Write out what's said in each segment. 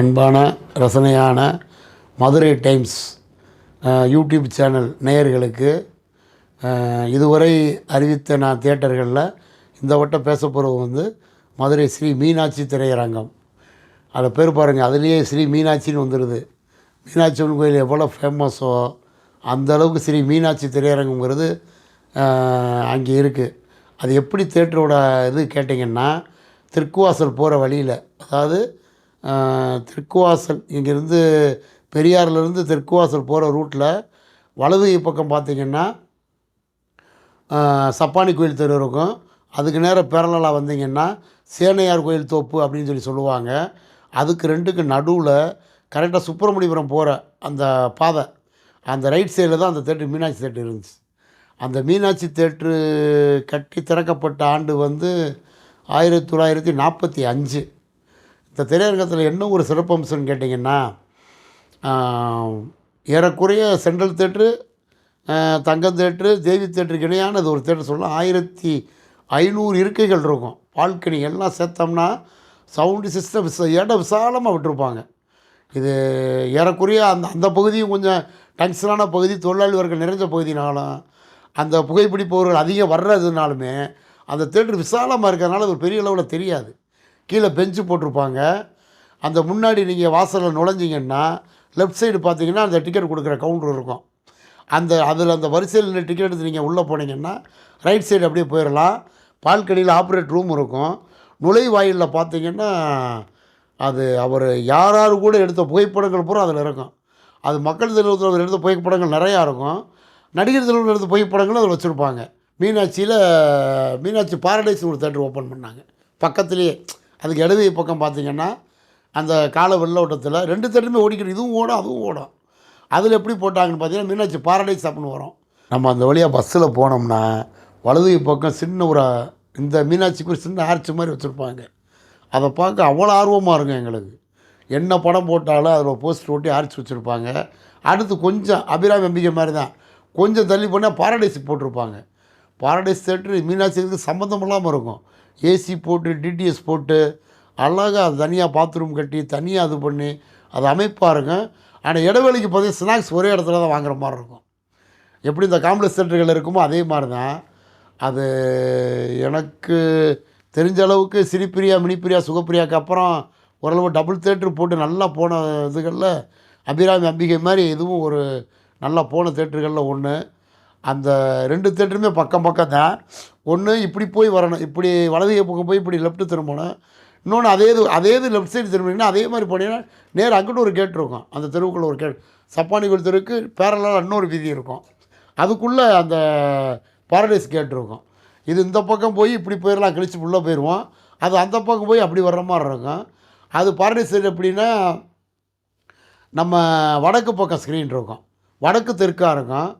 அன்பான ரசனையான Madurai times YouTube channel நேயர்களுக்கு இதுவரை அறிவித்த நான் தியேட்டர்களில் இந்த வட்டம் பேச போகிறது வந்து மதுரை ஸ்ரீ மீனாட்சி திரையரங்கம். அதில் பேர் பாருங்கள் அதுலேயே ஸ்ரீ மீனாட்சின்னு வந்துடுது. மீனாட்சி அம்மன் கோயில் எவ்வளோ ஃபேமஸோ அந்த அளவுக்கு ஸ்ரீ மீனாட்சி திரையரங்கங்கிறது அங்கே இருக்குது அது எப்படி தேட்டரோட இது கேட்டிங்கன்னா திருக்குவாசல் போகிற வழியில் அதாவது தெற்குவாசல். திருக்குவாசல் இங்கேருந்து பெரியார்லேருந்து திருக்குவாசல் போகிற ரூட்டில் வலது பக்கம் பார்த்தீங்கன்னா சப்பானி கோயில் தெரு இருக்கும். அதுக்கு நேரம் பேரலாக வந்தீங்கன்னா சேனையார் கோயில் தோப்பு அப்படின்னு சொல்லி சொல்லுவாங்க. அதுக்கு ரெண்டுக்கு நடுவில் கரெக்டாக சுப்பிரமணியபுரம் போகிற அந்த பாதை. அந்த ரைட் சைடில் தான் அந்த தேட்டர் மீனாட்சி தேட்டர் இருந்துச்சு. அந்த மீனாட்சி தேட்ரு கட்டி திறக்கப்பட்ட ஆண்டு வந்து ஆயிரத்தி தொள்ளாயிரத்தி நாற்பத்தி அஞ்சு. இந்த திரையரங்கத்தில் என்ன ஒரு சிறப்பம்சம்னு கேட்டிங்கன்னா ஏறக்குறைய central theatre Thangam theatre Devi தேட்டருக்கு இணையானது ஒரு தேட்டர் சொல்லலாம் ஆயிரத்தி ஐநூறு இருக்கைகள் இருக்கும். பால்கனி எல்லாம் சேர்த்தோம்னா சவுண்டு சிஸ்டம் விச இடம் விசாலமாக விட்டுருப்பாங்க. இது ஏறக்குறைய அந்த அந்த பகுதியும் கொஞ்சம் டங்ஷனான பகுதி தொழிலாளி வர்க்கம் நிறைஞ்ச பகுதினாலும் அந்த புகைப்பிடிப்பவர்கள் அதிகம் வர்றதுனாலுமே அந்த தேட்டர் விசாலமாக இருக்கிறதுனால அது ஒரு பெரிய அளவில் தெரியாது. கீழே பெஞ்சு போட்டிருப்பாங்க. அந்த முன்னாடி நீங்கள் வாசலில் நுழைஞ்சிங்கன்னா லெஃப்ட் சைடு பார்த்தீங்கன்னா அந்த டிக்கெட் கொடுக்குற கவுண்டர் இருக்கும். அந்த அதில் அந்த வரிசையில் நின்று டிக்கெட் எடுத்து நீங்கள் உள்ளே போனீங்கன்னா ரைட் சைடு அப்படியே போயிடலாம் பால்கனியில் ஆப்ரேட் ரூம் இருக்கும். நுழைவாயிலில் பார்த்தீங்கன்னா அது அவர் யார் யார் கூட எடுத்த புகைப்படங்கள் பூரா அதில் இருக்கும். அது மக்கள் தெருவத்தில் அவர் எடுத்த புகைப்படங்கள் நிறையா இருக்கும். நடிகர் தெருவில் எடுத்த புகைப்படங்களும் அதில் வச்சுருப்பாங்க. மீனாட்சியில் மீனாட்சி பாரடைஸ் ஒரு தேட்டர் ஓப்பன் பண்ணாங்க. பக்கத்துலேயே. அதுக்கு இடது பக்கம் பார்த்தீங்கன்னா அந்த கால வெள்ளோட்டத்தில் ரெண்டு தட்டுமே ஓடிக்கிட்டு இதுவும் ஓடும் அதுவும் ஓடும். அதில் எப்படி போட்டாங்கன்னு பார்த்தீங்கன்னா மீனாட்சி பாரடைஸ் அப்படின்னு வரும். நம்ம அந்த வழியாக பஸ்ஸில் போனோம்னா வலது பக்கம் சின்ன ஒரு இந்த மீனாட்சிக்கு ஒரு சின்ன ஆர்ச்சி மாதிரி வச்சுருப்பாங்க. அதை பார்க்க அவ்வளோ ஆர்வமாக இருக்கும் எங்களுக்கு. என்ன படம் போட்டாலும் அதில் போஸ்டர் ஓட்டி ஆர்ச்சி வச்சுருப்பாங்க. அடுத்து கொஞ்சம் அபிராமி அம்பிகை மாதிரி தான். கொஞ்சம் தள்ளி போனால் பாரடைஸ் போட்டிருப்பாங்க. பாரடைஸ் தேட்டரு மீனாட்சிக்கு சம்மந்தம் இல்லாமல் இருக்கும். ஏசி போட்டு டிடிஎஸ் போட்டு அழகாக அது தனியாக பாத்ரூம் கட்டி தனியாக அது பண்ணி அது அமைப்பாக இருக்கும். ஆனால் இடைவெளிக்கு பார்த்தீங்கன்னா ஸ்நாக்ஸ் ஒரே இடத்துல தான் வாங்குற மாதிரி இருக்கும். எப்படி இந்த காம்ப்ளெக்ஸ் சென்டர்கள் இருக்குமோ அதே மாதிரி தான். அது எனக்கு தெரிஞ்ச அளவுக்கு சிரிப்பிரியா மினிப்பிரியா சுகப்பிரியாக்கு அப்புறம் ஓரளவு டபுள் தேட்டர் போட்டு நல்லா போன இதுகளில் அபிராமி அம்பிகை மாதிரி இதுவும் ஒரு நல்லா போன தேட்டர்களில் ஒன்று அந்த ரெண்டு தேட்டருமே பக்கம் பக்கம் தான் ஒன்று இப்படி போய் வரணும் இப்படி வலது பக்கம் போய் இப்படி லெஃப்ட்டு திரும்பணும். இன்னொன்று அதே இது அதே இது லெஃப்ட் சைடு திரும்பினீங்கன்னா அதே மாதிரி போனீங்கன்னா நேர் அங்கிட்டு ஒரு கேட் இருக்கும். அந்த தெருவுக்குள்ளே ஒரு கேட். சப்பானி கோயில் தெருவுக்கு பேரலாக இன்னொரு வீதி இருக்கும். அதுக்குள்ளே அந்த பாரடைஸ் கேட் இருக்கும். இது இந்த பக்கம் போய் இப்படி போயிடலாம் கழிச்சு உள்ளே போயிடுவோம் அது அந்த பக்கம் போய் அப்படி வர்ற மாதிரி இருக்கும். அது பாரடைஸ் சைடு எப்படின்னா நம்ம வடக்கு பக்கம் ஸ்க்ரீன் இருக்கும். வடக்கு தெற்காக இருக்கும்.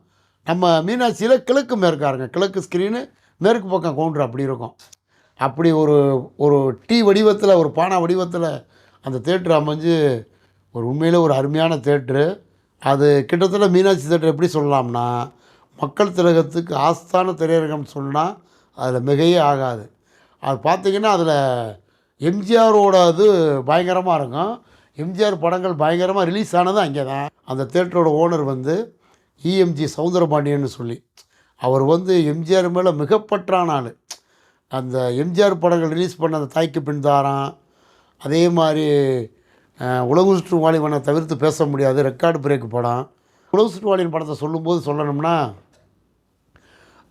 நம்ம மீனாட்சியில் கிழக்கு மேற்காருங்க. கிழக்கு ஸ்க்ரீனு மேற்கு பக்கம் கவுண்டர் அப்படி இருக்கும். அப்படி ஒரு ஒரு டீ வடிவத்தில் ஒரு பானை வடிவத்தில் அந்த தேட்ரு அமைஞ்சு ஒரு உண்மையிலே ஒரு அருமையான தேட்ரு அது கிட்டத்தட்ட மீனாட்சி தேட்டர் எப்படி சொல்லலாம்னா மக்கள் திலகத்துக்கு ஆஸ்தான திரையரங்கம்னு சொன்னால் அதில் மிகையே ஆகாது. அது பார்த்திங்கன்னா அதில் எம்ஜிஆரோட இது பயங்கரமாக இருக்கும். எம்ஜிஆர் படங்கள் பயங்கரமாக ரிலீஸ் ஆனது அங்கே தான் அந்த தேட்டரோட ஓனர் வந்து இஎம்ஜி சவுந்தரபாண்டியன்னு சொல்லி. அவர் வந்து எம்ஜிஆர் மேலே மிகப்பற்றான ஆள். அந்த எம்ஜிஆர் படங்கள் ரிலீஸ் பண்ண அந்த தாய்க்கு பின் தாரம் அதே மாதிரி அஹ், உலகு சுற்று வாலிபனை தவிர்த்து பேச முடியாது ரெக்கார்டு பிரேக் படம். உலகு சுற்று வாலிபன் படத்தை சொல்லும்போது சொல்லணும்னா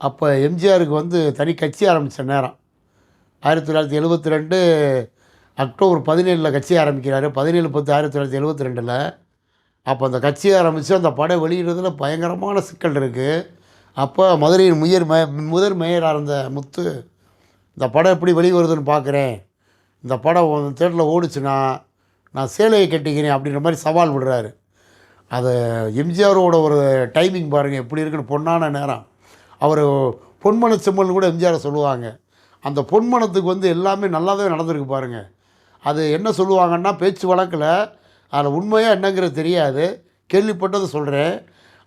அப்போ எம்ஜிஆருக்கு வந்து தனி கட்சி ஆரம்பித்த நேரம். ஆயிரத்தி தொள்ளாயிரத்தி எழுபத்தி ரெண்டு அக்டோபர் பதினேழில் கட்சி ஆரம்பிக்கிறாரு. பதினேழு பத்து ஆயிரத்தி தொள்ளாயிரத்தி எழுபத்தி ரெண்டில் அப்போ அந்த கட்சி ஆரம்பித்து அந்த படம் வெளியிடுறதுல பயங்கரமான சிக்கல் இருக்குது அப்போ மதுரையின் முயர் மே முதல் மேயராக இருந்த முத்து இந்த படம் எப்படி வெளி வருதுன்னு பார்க்குறேன் இந்த படம் தேட்டரில் ஓடிச்சுன்னா நான் சேலையை கட்டிக்கிறேன் அப்படின்ற மாதிரி சவால் விடுறாரு. அது எம்ஜிஆரோட ஒரு டைமிங் பாருங்கள் எப்படி இருக்குன்னு பொன்னான நேரம். அவர் பொன்மன சிம்மல் கூட எம்ஜிஆரை சொல்லுவாங்க. அந்த பொன்மனத்துக்கு வந்து எல்லாமே நல்லாவே நடந்திருக்கு பாருங்கள் அது என்ன சொல்லுவாங்கன்னா பேச்சு வழக்கில் அதில் உண்மையாக என்னங்கிறது தெரியாது. கேள்விப்பட்டதை சொல்கிறேன்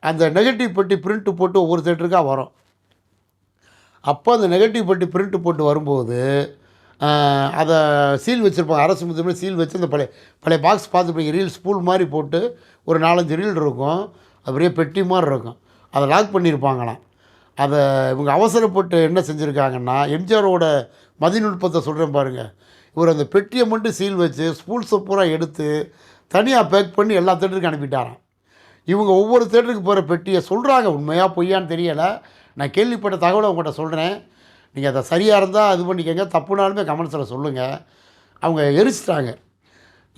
அந்த நெகட்டிவ் பெட்டி பிரிண்ட்டு போட்டு ஒவ்வொரு தேட்டருக்காக வரும். அப்போ அந்த நெகட்டிவ் பெட்டி பிரிண்ட்டு போட்டு வரும்போது அதை சீல் வச்சுருப்பாங்க. அரசு முத்திரை சீல் வச்சு அந்த பழைய பழைய பாக்ஸ் பார்த்துருப்பீங்க ரீல் ஸ்பூல் மாதிரி போட்டு ஒரு நாலஞ்சு ரீல் இருக்கும். அது பெரிய பெட்டி மாதிரி இருக்கும். அதை லாக் பண்ணியிருப்பாங்களாம் அதை இவங்க அவசரப்பட்டு என்ன செஞ்சுருக்காங்கன்னா எம்ஜிஆரோட மதிநுட்பத்தை சொல்கிறேன் பாருங்கள் இவர் அந்த பெட்டியை மட்டும் சீல் வச்சு ஸ்பூல்ஸை பூரா எடுத்து தனியாக பேக் பண்ணி எல்லா தேட்டருக்கும் அனுப்பிட்டாரான் இவங்க ஒவ்வொரு தேட்டருக்கு போகிற பெட்டியை சொல்கிறாங்க உண்மையாக பொய்யான்னு தெரியலை. நான் கேள்விப்பட்ட தகவலை உங்கள்கிட்ட சொல்கிறேன் நீங்கள் அதை சரியாக இருந்தால் இது பண்ணிக்கங்க தப்புனாலுமே கமெண்ட்ஸில் சொல்லுங்கள் அவங்க எரிச்சிட்டாங்க.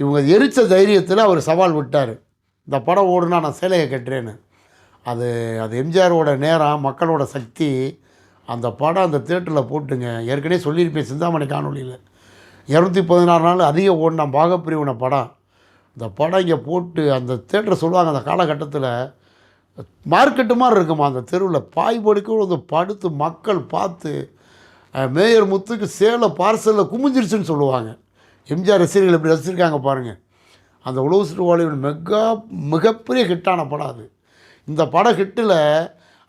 இவங்க எரித்த தைரியத்தில் அவர் சவால் விட்டார். இந்த படம் ஓடுனா நான் சேலையை கட்டுறேன்னு. அது அது எம்ஜிஆரோட நேரம் மக்களோட சக்தி. அந்த படம் அந்த தேட்டரில் போட்டுங்க. ஏற்கனவே சொல்லியிருப்பேன் சிந்தாமணி காணொலியில் இரநூத்தி பதினாறு நாள் அதிக ஓடின பாகப்பிரிவின படம். இந்த படம் இங்கே போட்டு அந்த தேட்டரை சொல்லுவாங்க அந்த காலகட்டத்தில் மார்க்கெட்டு மாதிரி இருக்குமா அந்த தெருவில்? பாய் படுக்க வந்து படுத்து மக்கள் பார்த்து மேயர் முத்துக்கு சேலை பார்சலில் குமிஞ்சிருச்சுன்னு சொல்லுவாங்க. எம்ஜிஆர் ரசிகர்கள் எப்படி ரசிச்சிருக்காங்க பாருங்கள் அந்த உழவு சிறுவாளியின் மெகா மிகப்பெரிய ஹிட்டான படம் அது. இந்த படம் ஹிட்டில்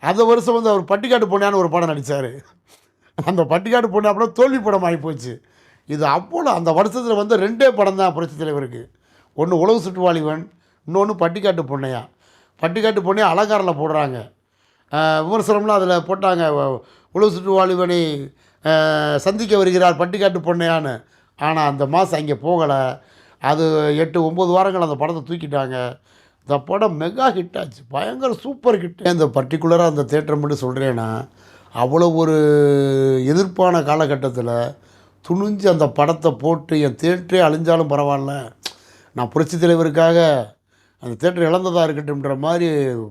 அந்த வருஷம் வந்து அவர் பட்டிக்காட்டு பொண்ணியான்னு ஒரு படம் நடித்தார் அந்த பட்டிக்காட்டு பொண்ணு அப்புறம் தோல்வி படம் ஆகி போச்சு. இது அப்போது அந்த வருஷத்தில் வந்து ரெண்டே படம் தான் புரட்சி தலைவருக்கு. ஒன்று உழவு சுற்றுவாளிவன் இன்னொன்று பட்டிக்காட்டு பொண்ணையா பட்டிக்காட்டு பொண்ணையா அலங்காரில் போடுறாங்க. விமர்சனம்லாம் அதில் போட்டாங்க. உழவு சுற்றுவாளிவனை சந்திக்க வருகிறார் பட்டிக்காட்டு பொண்ணையான்னு ஆனால் அந்த மாதம் அங்கே போகலை. அது எட்டு ஒம்பது வாரங்கள் அந்த படத்தை தூக்கிட்டாங்க. இந்த படம் மெகா ஹிட் ஆச்சு. பயங்கர சூப்பர் ஹிட் இந்த பர்டிகுலராக அந்த தேட்டர் மட்டும் சொல்கிறேன்னா அவ்வளோ ஒரு எதிர்ப்பான காலகட்டத்தில் துணிஞ்சு அந்த படத்தை போட்டு என் தேட்டரே அழிஞ்சாலும் பரவாயில்ல. நான் புரட்சி தலைவருக்காக அந்த தேட்டர் இழந்ததாக இருக்கட்டும்ன்ற மாதிரி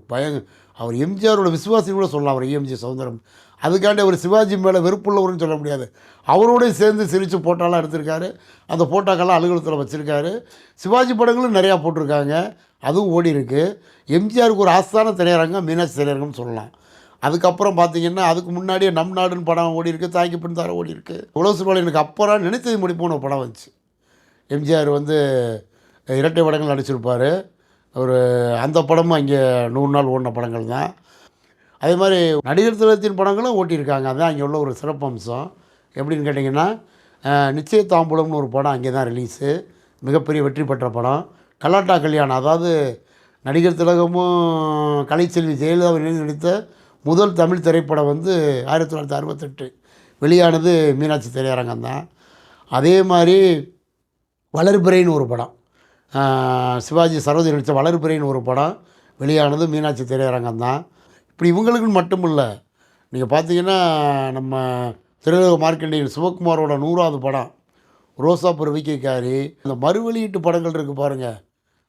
பயங்க அவர் எம்ஜிஆரோட விசுவாசி கூட சொல்லலாம் அவர் எம்ஜி சுதந்திரம் அதுக்காண்டி அவர் சிவாஜி மேலே வெறுப்புள்ளவர்னு சொல்ல முடியாது. அவரோடய சேர்ந்து சிரித்து போட்டோலாம் எடுத்திருக்காரு. அந்த போட்டோக்கெல்லாம் அலுவலகத்தில் வச்சுருக்காரு. சிவாஜி படங்களும் நிறையா போட்டிருக்காங்க. அதுவும் ஓடி இருக்குது எம்ஜிஆருக்கு ஒரு ஆஸ்தான திரையரங்கம் மீனாட்சி திரையரங்கம்னு சொல்லலாம். அதுக்கப்புறம் பார்த்தீங்கன்னா அதுக்கு முன்னாடியே நம் நாடுன்னு படம் ஓடி இருக்குது தாய்க்கு பின் ஓடி இருக்குது உலக சுற்றுலா எனக்கு அப்புறம் நினைத்தது முடிப்போன ஒரு படம் வந்துச்சு. எம்ஜிஆர் வந்து இரட்டை படங்கள் நடிச்சிருப்பார். அவர் அந்த படமும் அங்கே நூறு நாள் ஓடின படங்கள் தான். அதே மாதிரி நடிகர் திலகத்தின் படங்களும் ஓட்டியிருக்காங்க. அதுதான் அங்கே உள்ள ஒரு சிறப்பம்சம் எப்படின்னு கேட்டிங்கன்னா நிச்சய தாம்பூலம்னு ஒரு படம் அங்கே தான் ரிலீஸு மிகப்பெரிய வெற்றி பெற்ற படம். கலாட்டா கல்யாணம் அதாவது நடிகர் திலகமும் கலைச்செல்வி ஜெயலலிதா நடித்த முதல் தமிழ் திரைப்படம் வந்து ஆயிரத்தி தொள்ளாயிரத்தி அறுபத்தெட்டு. வெளியானது மீனாட்சி திரையரங்கம் தான். அதே மாதிரி வளர்பிறைன்னு ஒரு படம். சிவாஜி சரோஜி நடித்த வளர்பிறைன்னு ஒரு படம் வெளியானது மீனாட்சி திரையரங்கம் தான். இப்படி இவங்களுக்குன்னு மட்டும் இல்லை நீங்கள் பார்த்தீங்கன்னா நம்ம திரையுலக மார்க்கெண்டியன் சிவகுமாரோட நூறாவது படம் ரோசா புறவிக்கைக்காரி இந்த மறு வெளியீட்டு படங்கள் இருக்குது பாருங்கள்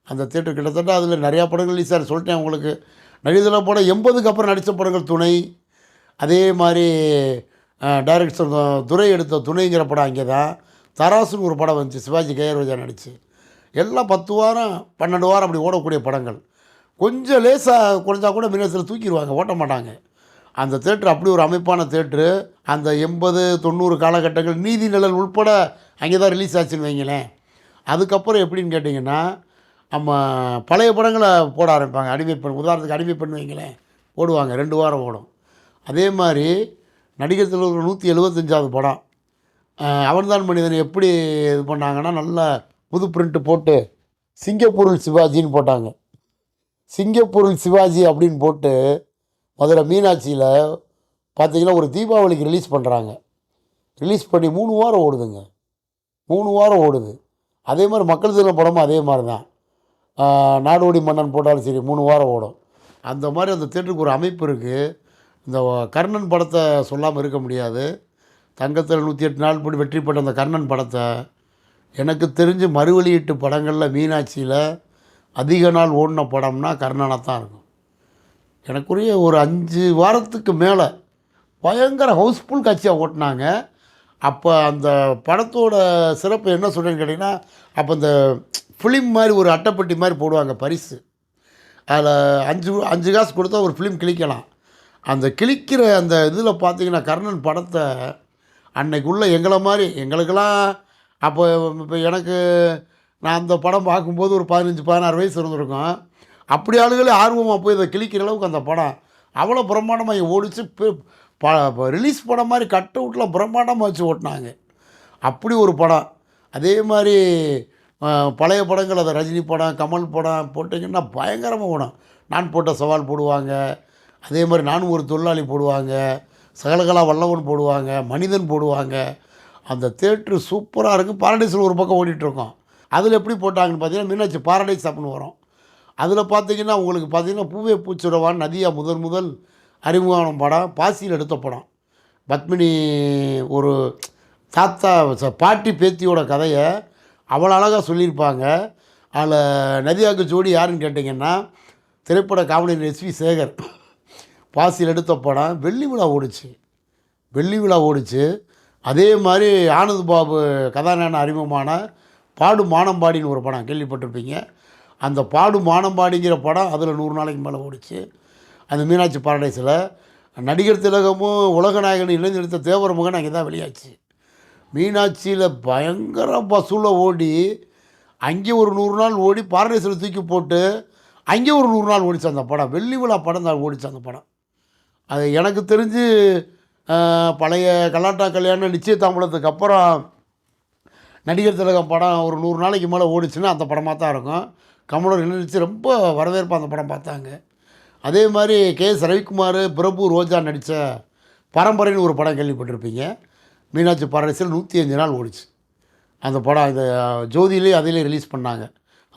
அந்த தேட்டர் கிட்டத்தட்ட அதில் நிறையா படங்கள் சார் சொல்லிட்டேன் உங்களுக்கு. நடிகர்கள படம் எண்பதுக்கு அப்புறம் நடித்த படங்கள் துணை. அதே மாதிரி டைரக்டர் துரை எடுத்த துணைங்கிற படம் அங்கே தான் தராசுன்னு ஒரு படம் வந்துச்சு. சிவாஜி கயரோஜா நடிச்சு. எல்லாம் பத்து வாரம் பன்னெண்டு வாரம் அப்படி ஓடக்கூடிய படங்கள். கொஞ்சம் லேசாக குறைஞ்சா கூட மின்னத்தில் தூக்கிடுவாங்க ஓட்ட மாட்டாங்க. அந்த தேட்ரு அப்படி ஒரு அமைப்பான தேட்ரு அந்த எண்பது தொண்ணூறு காலகட்டங்கள் நீதி நிழல் உட்பட அங்கே தான் ரிலீஸ் ஆச்சுன்னு வைங்களேன். அதுக்கப்புறம் எப்படின்னு கேட்டிங்கன்னா நம்ம பழைய படங்களை போட ஆரம்பிப்பாங்க. அடிமை பெண் உதாரணத்துக்கு அடிமை பெண் வைங்களேன். போடுவாங்க ரெண்டு வாரம் ஓடும். அதே மாதிரி நடிகர் தலைவர் நூற்றி எழுபத்தஞ்சாவது படம். அவன்தான் மனிதன் எப்படி இது பண்ணாங்கன்னா நல்ல புது பிரிண்ட்டு போட்டு சிங்கப்பூரில் சிவாஜின்னு போட்டாங்க. சிங்கப்பூரில் சிவாஜி அப்படின்னு போட்டு மதுரை மீனாட்சியில் பார்த்தீங்கன்னா ஒரு தீபாவளிக்கு ரிலீஸ் பண்ணுறாங்க ரிலீஸ் பண்ணி மூணு வாரம் ஓடுதுங்க. மூணு வாரம் ஓடுது. அதே மாதிரி மக்கள் தின படமும் அதே மாதிரி தான். நாடோடி மன்னன் போட்டாலும் சரி மூணு வாரம் ஓடும். அந்த மாதிரி அந்த தேட்டருக்கு ஒரு அமைப்பு இருக்குது இந்த கர்ணன் படத்தை சொல்லாமல் இருக்க முடியாது. தங்கத்தில் நூற்றி எட்டு நாள் போட்டு வெற்றி பெற்ற அந்த கர்ணன் படத்தை எனக்கு தெரிஞ்சு மறு வெளியீட்டு படங்களில் மீனாட்சியில் அதிக நாள் ஓடின படம்னா கர்ணனாக தான் இருக்கும். எனக்குரிய ஒரு அஞ்சு வாரத்துக்கு மேலே பயங்கர ஹவுஸ்ஃபுல் காட்சியாக ஓட்டினாங்க. அப்போ அந்த படத்தோட சிறப்பு என்ன சொல்கிறேன்னு கேட்டிங்கன்னா அப்போ இந்த ஃபிலிம் மாதிரி ஒரு அட்டைப்பெட்டி மாதிரி போடுவாங்க பரிசு. அதில் அஞ்சு அஞ்சு காசு கொடுத்தா ஒரு ஃபிலிம் கிழிக்கலாம். அந்த கிழிக்கிற அந்த இதில் பார்த்தீங்கன்னா கர்ணன் படத்தை அன்னைக்குள்ளே எங்களை மாதிரி எங்களுக்கெல்லாம் அப்போ இப்போ எனக்கு நான் அந்த படம் பார்க்கும்போது ஒரு பதினஞ்சு பதினாறு வயசு இருந்திருக்கும். அப்படி ஆளுகளே ஆர்வமாக போய் இதை கிழிக்கிற அளவுக்கு அந்த படம் அவ்வளோ பிரம்மாண்டமாக ஓடிச்சு ரிலீஸ் படம் மாதிரி கட் அவுட்டில் பிரம்மாண்டமாக வச்சு ஓட்டினாங்க. அப்படி ஒரு படம். அதே மாதிரி பழைய படங்கள் அதை ரஜினி படம் கமல் படம் போட்டிங்கன்னா பயங்கரமாக ஓடும். நான் போட்ட சவால் போடுவாங்க. அதே மாதிரி நானும் ஒரு தொழிலாளி போடுவாங்க. சகலகலா வல்லவன் போடுவாங்க. மனிதன் போடுவாங்க. அந்த தேட்ரு சூப்பராக இருக்கும் பாரடைஸில் ஒரு பக்கம் ஓடிட்டுருக்கோம். அதில் எப்படி போட்டாங்கன்னு பார்த்தீங்கன்னா மீனாட்சி பாரடைஸ் அப்படின்னு வரும். அதில் பார்த்தீங்கன்னா உங்களுக்கு பார்த்தீங்கன்னா பூவே பூச்சுடவான் நதியா முதல் முதல் அறிமுகமான படம். பாசியில் எடுத்த படம். பத்மினி ஒரு தாத்தா ச- பாட்டி பேத்தியோட கதையை அவ்வளோ அழகாக சொல்லியிருப்பாங்க. அதில் நதியாவுக்கு ஜோடி யாருன்னு கேட்டிங்கன்னா திரைப்பட காமெடி எஸ்வி சேகர். பாசியில் எடுத்த படம். வெள்ளி விழா ஓடிச்சு. வெள்ளி விழா ஓடிச்சு. அதே மாதிரி ஆனந்த் பாபு கதாநாயகன் அறிமுகமான பாடு மானம்பாடின்னு ஒரு படம் கேள்விப்பட்டிருப்பீங்க. அந்த பாடு மானம்பாடிங்கிற படம் அதில் நூறு நாளைக்கு மேலே ஓடிச்சு. அந்த மீனாட்சி பாரடைஸில் நடிகர் திலகமும் உலகநாயகன் இணைந்து எடுத்த தேவர மகன் அங்கே தான் வெளியாச்சு. மீனாட்சியில் பயங்கர பஸ்ஸில் ஓடி அங்கே ஒரு நூறு நாள் ஓடி பாரடைஸில் தூக்கி போட்டு அங்கே ஒரு நூறு நாள் ஓடிச்சு அந்த படம். வெள்ளி விழா படம் தான் ஓடிச்சு அந்த படம். அது எனக்கு தெரிஞ்சு பழைய கலாட்டா கல்யாணம் நிச்சயதாம்பலத்துக்கு அப்புறம் நடிகர் திலகம் படம் ஒரு நூறு நாளைக்கு மேலே ஓடிச்சுன்னா அந்த படமாக தான் இருக்கும். கமலர் நினைச்சு ரொம்ப வரவேற்பு அந்த படம் பார்த்தாங்க. அதே மாதிரி கே எஸ் ரவிக்குமார் பிரபு ரோஜா நடித்த பரம்பரைன்னு ஒரு படம் கேள்விப்பட்டிருப்பீங்க. மீனாட்சி பாரடைசில் நூற்றி அஞ்சு நாள் ஓடிச்சு. அந்த படம் இந்த ஜோதியிலே அதிலே ரிலீஸ் பண்ணாங்க.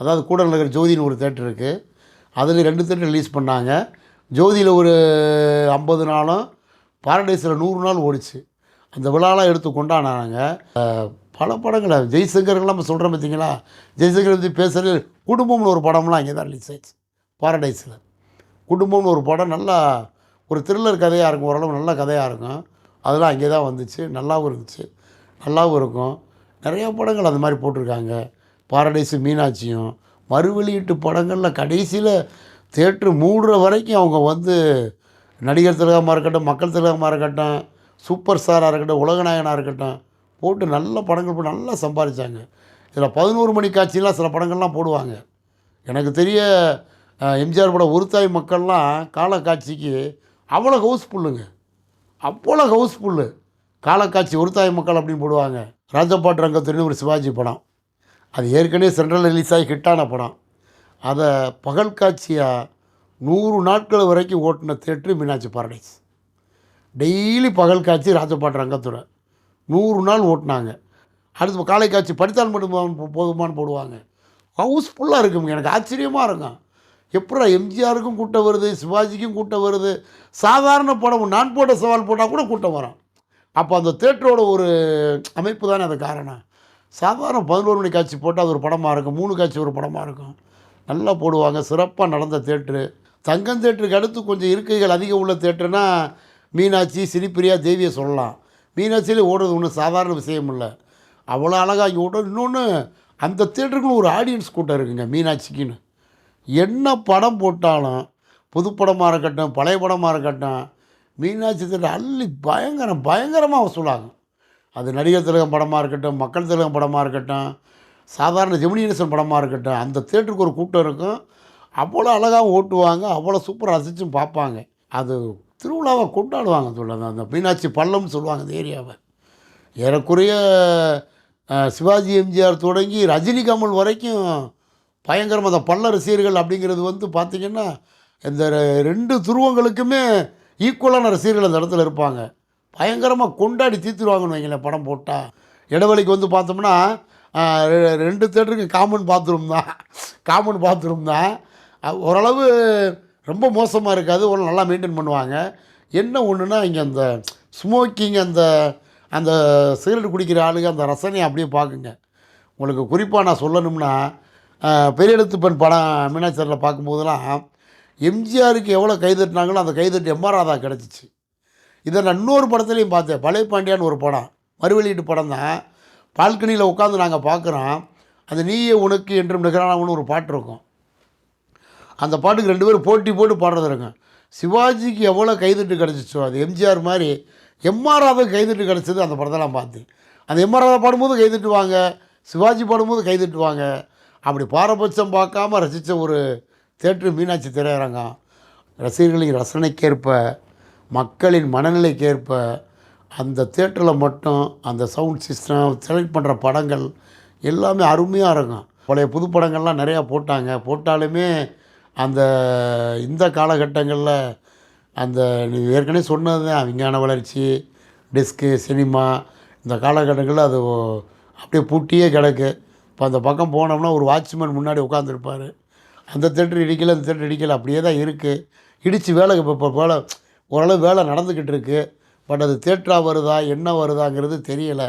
அதாவது கூட நகர் ஜோதின்னு ஒரு தேட்டர் இருக்குது அதில் ரெண்டு தேட்டர் ரிலீஸ் பண்ணாங்க. ஜோதியில் ஒரு ஐம்பது நாளும் பாரடைஸில் நூறு நாள் ஓடிச்சு. அந்த விழாலாம் எடுத்து கொண்டாடினாங்க. பல படங்களை. ஜெய்சங்கர்லாம் நம்ம சொல்கிறோம் பார்த்தீங்களா? ஜெய்சங்கர் பற்றி பேசுகிறது குடும்பம்னு ஒரு படம்லாம் அங்கே தான் ரிலீஸ் ஆயிடுச்சு. பாரடைஸில் குடும்பம்னு ஒரு படம் நல்லா ஒரு த்ரில்லர் கதையாக இருக்கும். ஓரளவு நல்ல கதையாக இருக்கும். அதெல்லாம் அங்கே தான் வந்துச்சு. நல்லாவும் இருந்துச்சு. நல்லாவும் இருக்கும். நிறையா படங்கள் அந்த மாதிரி போட்டிருக்காங்க. பாரடைஸு மீனாட்சியும். மறு வெளியீட்டு படங்களில் கடைசியில் தேட்ரு மூடுற வரைக்கும் அவங்க வந்து நடிகர் திலகமாக இருக்கட்டும் மக்கள் திலகமாக இருக்கட்டும் சூப்பர் ஸ்டாராக இருக்கட்டும் உலகநாயகனாக இருக்கட்டும் போட்டு நல்ல படங்கள் போட்டு நல்லா சம்பாதிச்சாங்க. இதில் பதினோரு மணி காட்சியெலாம் சில படங்கள்லாம் போடுவாங்க. எனக்கு தெரிய எம்ஜிஆர் படம் ஒருத்தாய் மக்கள்லாம் காலக்காட்சிக்கு அவ்வளோ ஹவுஸ்ஃபுல்லுங்க. அவ்வளோ ஹவுஸ்ஃபுல்லு. காலக்காட்சி ஒருத்தாய் மக்கள் அப்படின்னு போடுவாங்க. ராஜபாட்டு ரங்கத்துறைன்னு ஒரு சிவாஜி படம். அது ஏற்கனவே சென்ட்ரல் ரிலீஸ் ஆகி ஹிட்டான படம். அதை பகல் காட்சியாக நூறு நாட்கள் வரைக்கும் ஓட்டின தேட்ரு மீனாட்சி பாரடைஸ் டெய்லி பகல் காட்சி ராஜபாட்டு ரங்கத்துறை. நூறு நாள் ஓட்டினாங்க. அடுத்து காலை காட்சி படித்தால் மட்டும் போ- போதுமான்னு போடுவாங்க. ஹவுஸ்ஃபுல்லாக இருக்குங்க. எனக்கு ஆச்சரியமாக இருக்கும் எப்படா எம்ஜிஆருக்கும் கூட்டம் வருது சிவாஜிக்கும் கூட்டம் வருது? சாதாரண படம் நான் போட்ட சவால் போட்டால் கூட கூட்டம் வரும். அப்போ அந்த தேட்டரோட ஒரு அமைப்பு தானே அது காரணம். சாதாரண பதினோரு மணி காட்சி போட்டால் அது ஒரு படமாக இருக்கும். மூணு காட்சி ஒரு படமாக இருக்கும். நல்லா போடுவாங்க. சிறப்பாக நடந்த தேட்ரு தங்கம் தேட்டருக்கு அடுத்து கொஞ்சம் இருக்கைகள் அதிகம் உள்ள தேட்டர்னா மீனாட்சி சிரிப்பிரியா தேவியை சொல்லலாம். மீனாட்சியிலே ஓடுறது ஒன்றும் சாதாரண விஷயம் இல்லை. அவ்வளோ அழகாக இங்கே ஓடுறது இன்னொன்று அந்த தேட்டருக்குன்னு ஒரு ஆடியன்ஸ் கூட்டம் இருக்குங்க மீனாட்சிக்குன்னு. என்ன படம் போட்டாலும் புதுப்படமாக இருக்கட்டும் பழைய படமாக இருக்கட்டும் மீனாட்சி தேட்டர் அள்ளி பயங்கரம் பயங்கரமாக வசூலாகும். அது நடிகர் திலகம் படமாக இருக்கட்டும் மக்கள் திலகம் படமாக இருக்கட்டும் சாதாரண ஜெமினி படமாக இருக்கட்டும் அந்த தேட்டருக்கு ஒரு கூட்டம் இருக்கும். அவ்வளோ அழகாக ஓட்டுவாங்க அவ்வளோ சூப்பராக ரசிச்சும் பார்ப்பாங்க. அது திருவிழாவை கொண்டாடுவாங்க சொல்லுவாங்க அந்த மீனாட்சி பள்ளம்னு சொல்லுவாங்க அந்த ஏரியாவை. ஏறக்குறைய சிவாஜி எம்ஜிஆர் தொடங்கி ரஜினி கமல் வரைக்கும் பயங்கரமாக அந்த பள்ள ரசிகர்கள் அப்படிங்கிறது வந்து பார்த்திங்கன்னா இந்த ரெண்டு துருவங்களுக்குமே ஈக்குவலான ரசிகர்கள் அந்த இடத்துல இருப்பாங்க. பயங்கரமாக கொண்டாடி தீர்த்துருவாங்கன்னு வைங்களேன் படம் போட்டால் இடைவெளிக்கு வந்து பார்த்தோம்னா ரெ- ரெண்டு தேட்டருக்கு காமன் பாத்ரூம் தான். காமன் பாத்ரூம் தான். ஓரளவு ரொம்ப மோசமாக இருக்காது. ஓரளவு நல்லா மெயின்டைன் பண்ணுவாங்க. என்ன ஒன்றுனா இங்கே அந்த ஸ்மோக்கிங் அந்த அந்த சிகரெட் குடிக்கிற ஆளுங்க அந்த ரசனையை அப்படியே பார்க்குங்க. உங்களுக்கு குறிப்பாக நான் சொல்லணும்னா பெரிய எழுத்து பெண் படம் மீனாட்சியரில் பார்க்கும்போதெல்லாம் எம்ஜிஆருக்கு எவ்வளோ கைதட்டினாங்களோ அந்த கைதட்டு எம்ஆர் ராதா கிடச்சிச்சு. இதை நான் இன்னொரு படத்துலையும் பார்த்தேன். பழைய பாண்டியான்னு ஒரு படம். மறுவெளியீட்டு படம் தான். பால்கனியில் உட்காந்து நாங்கள் பார்க்குறோம். அந்த நீயே உனக்கு என்றும் நிகரானவனு ஒரு பாட்டு இருக்கும். அந்த பாட்டுக்கு ரெண்டு பேரும் போட்டி போட்டு பாடுறது இருக்கும் சிவாஜிக்கு எவ்வளோ கைதட்டு கிடச்சிச்சோ அது எம்ஜிஆர் மாதிரி எம்ஆர் கைதட்டு கிடச்சது அந்த படத்தெல்லாம் பார்த்து அந்த எம்ஆர் பாடும்போது கைதட்டுவாங்க சிவாஜி பாடும்போது கைதட்டுவாங்க. அப்படி பாரபட்சம் பார்க்காம ரசித்த ஒரு தேட்ரு மீனாட்சி திரையரங்கம் ரசிகர்களின் ரசனைக்கேற்ப மக்களின் மனநிலைக்கேற்ப அந்த தேட்டரில் மட்டும் அந்த சவுண்ட் சிஸ்டம் செலக்ட் பண்ணுற படங்கள் எல்லாமே அருமையாக இருக்கும் பழைய புது படங்கள்லாம் நிறையா போட்டாங்க. போட்டாலுமே அந்த இந்த காலகட்டங்களில் அந்த நீ ஏற்கனவே சொன்னது தான் விஞ்ஞான வளர்ச்சி டிஸ்க்கு சினிமா இந்த காலகட்டங்களில் அது ஓ- அப்படியே பூட்டியே கிடக்கு. இப்போ அந்த பக்கம் போனோம்னா ஒரு வாட்ச்மேன் முன்னாடி உட்காந்துருப்பார் அந்த தேட்டர் இடிக்கல அந்த தேட்டர் இடிக்கல அப்படியே தான் இருக்குது இடித்து வேலை இப்போ இப்போ வேலை ஓரளவு வேலை நடந்துக்கிட்டு இருக்குது பட் அது தேட்டராக வருதா என்ன வருதாங்கிறது தெரியலை.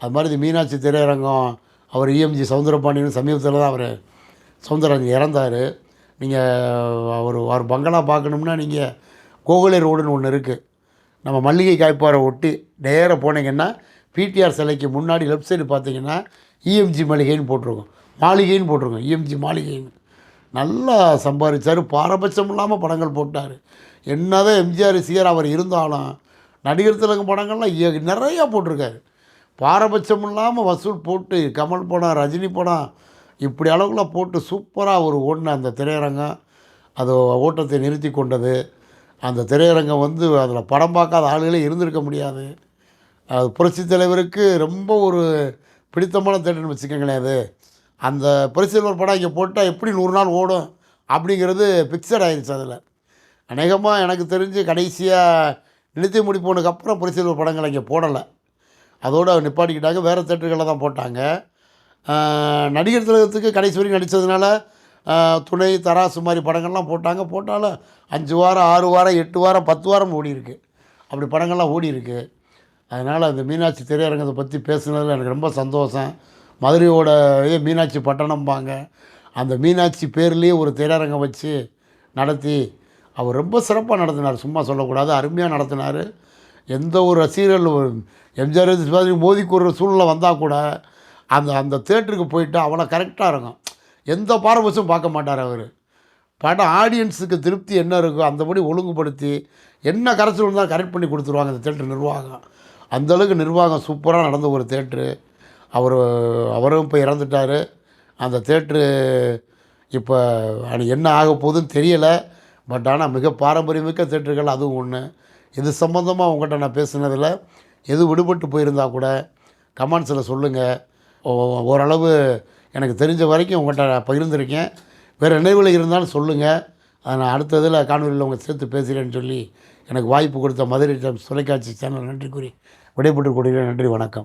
அது மாதிரி இந்த மீனாட்சி திரையரங்கம் அவர் இஎம்ஜி சவுந்தரபாண்டியன் சமீபத்தில் தான் அவர் சவுந்தரராஜன் இறந்தார். நீங்கள் அவர் அவர் பங்களா பார்க்கணும்னா நீங்கள் கோகுலை ரோடுன்னு ஒன்று இருக்குது நம்ம மல்லிகை காய்ப்பாறை ஒட்டி நேராக போனீங்கன்னா பிடிஆர் சிலைக்கு முன்னாடி லெஃப்ட் சைடு பார்த்தீங்கன்னா இஎம்ஜி மளிகைன்னு போட்டிருக்கோம். மாளிகைன்னு போட்டிருக்கோம். இஎம்ஜி மாளிகைன்னு. நல்லா சம்பாதிச்சார் பாரபட்சம் இல்லாமல் படங்கள் போட்டார். என்னதான் எம்ஜிஆர் சிஆர் அவர் இருந்தாலும் நடிகர் திலகம் படங்கள்லாம் ஏ- நிறையா போட்டிருக்காரு. பாரபட்சம் இல்லாமல் வசூல் போட்டு கமல் படம் ரஜினி படம் இப்படி அளவுக்குள்ள போட்டு சூப்பராக ஒரு ஓடின அந்த திரையரங்கம். அது ஓட்டத்தை நிறுத்தி கொண்டது. அந்த திரையரங்கம் வந்து அதில் படம் பார்க்காத ஆளுகளே இருந்திருக்க முடியாது. அது புரட்சி தலைவருக்கு ரொம்ப ஒரு பிடித்தமான தேட்டர்னு வச்சுக்கோங்களேன் அது. அந்த புரட்சி தலைவர் படம் இங்கே போட்டால் எப்படி நூறு நாள் ஓடும் அப்படிங்கிறது ஃபிக்ஸட் ஆயிடுச்சு அதில். அநேகமாக எனக்கு தெரிஞ்சு கடைசியாக நிறுத்தி முடிப்போனுக்கப்புறம் புரட்சி தலைவர் படங்கள் இங்கே போடலை. அதோடு நிப்பாட்டிக்கிட்டாங்க. வேறு தேட்டர்களில் தான் போட்டாங்க. நடிகர் திலகத்துக்கு கடைசி வரைக்கும் நடித்ததுனால துணை தராசு மாதிரி படங்கள்லாம் போட்டாங்க. போட்டாலும் அஞ்சு வாரம் ஆறு வாரம் எட்டு வாரம் பத்து வாரம் ஓடிருக்கு அப்படி படங்கள்லாம் ஓடி இருக்குது அதனால் அந்த மீனாட்சி திரையரங்கத்தை பற்றி பேசுனதில் எனக்கு ரொம்ப சந்தோஷம். மதுரையோட மீனாட்சி பட்டணம்பாங்க. அந்த மீனாட்சி பேர்லேயே ஒரு திரையரங்கம் வச்சு நடத்தி அவர் ரொம்ப சிறப்பாக நடத்தினார். சும்மா சொல்லக்கூடாது அருமையாக நடத்தினார். எந்த ஒரு ரசிகர்கள் எம்ஜிஆர் சிவாஜி மோதி சூழ்நிலை வந்தால் கூட அந்த அந்த தேட்டருக்கு போயிட்டு அவ்வளோ கரெக்டாக இருக்கும். எந்த பாரபட்சம் பார்க்க மாட்டார் அவர். படம் ஆடியன்ஸுக்கு திருப்தி என்ன இருக்கோ அந்தபடி ஒழுங்குபடுத்தி என்ன கரைச்சல் இருந்தாலும் கரெக்ட் பண்ணி கொடுத்துருவாங்க அந்த தேட்டர் நிர்வாகம். அந்தளவுக்கு நிர்வாகம் சூப்பராக நடந்த ஒரு தேட்ரு அவர் அவரும் இப்போ இறந்துட்டார். அந்த தேட்ரு இப்போ அது என்ன ஆக போகுதுன்னு தெரியலை. பட் ஆனால் மிக பாரம்பரியமிக்க தேட்டர்கள் அதுவும் ஒன்று இது சம்மந்தமாக உங்கள்கிட்ட நான் பேசுனதில் எது விடுபட்டு போயிருந்தால் கூட கமெண்ட்ஸில் சொல்லுங்கள் ஓரளவு எனக்கு தெரிஞ்ச வரைக்கும் உங்கள்கிட்ட பகிர்ந்துருக்கேன் பகிர்ந்திருக்கேன். வேறு நினைவில் இருந்தாலும் சொல்லுங்கள் அதை நான் அடுத்த இதில் காணொலியில் உங்கள் சேர்த்து பேசுகிறேன்னு சொல்லி எனக்கு வாய்ப்பு கொடுத்த மதுரை டைம்ஸ் தொலைக்காட்சி சேனல் நன்றி கூறி விடைபெற்றுக் கொடுக்கிறேன் நன்றி வணக்கம்.